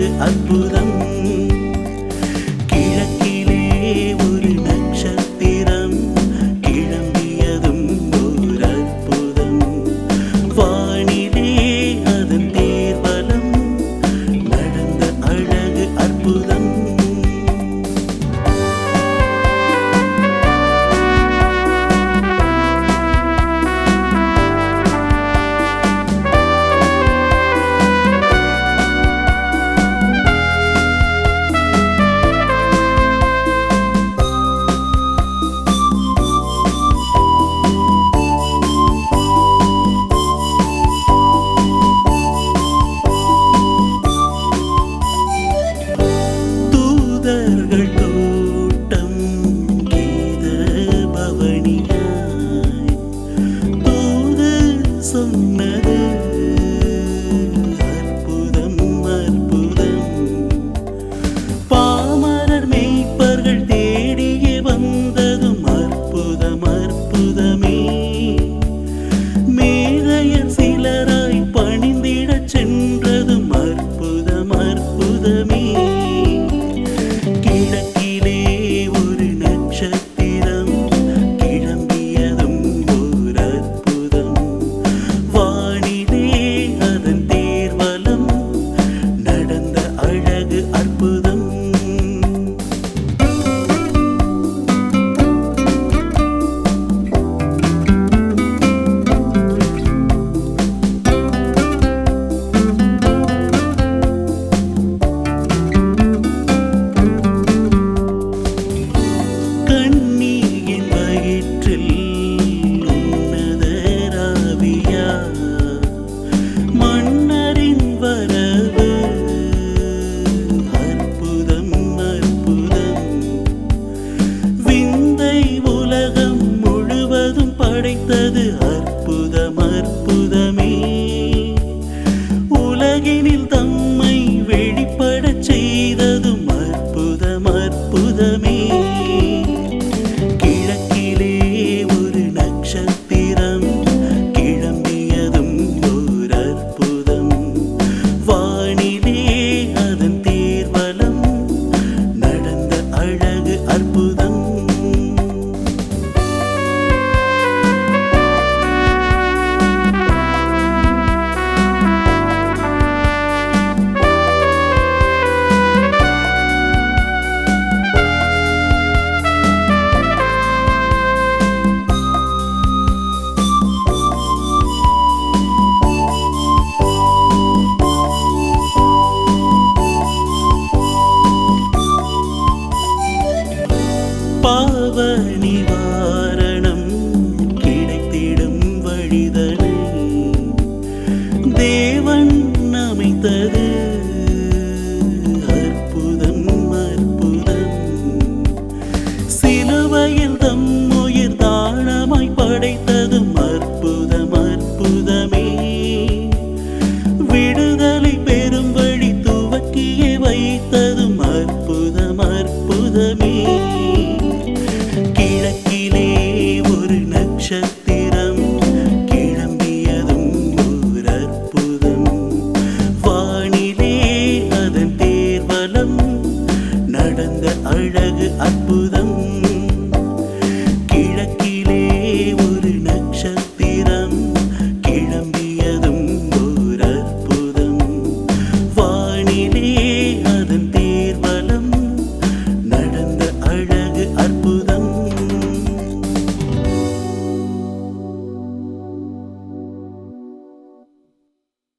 அழகு அற்புதம் படைத்தது அற்புதம் அற்புதமே உலகினில் தங்க நிவாரணம் கிடைத்திடும் வழிதான்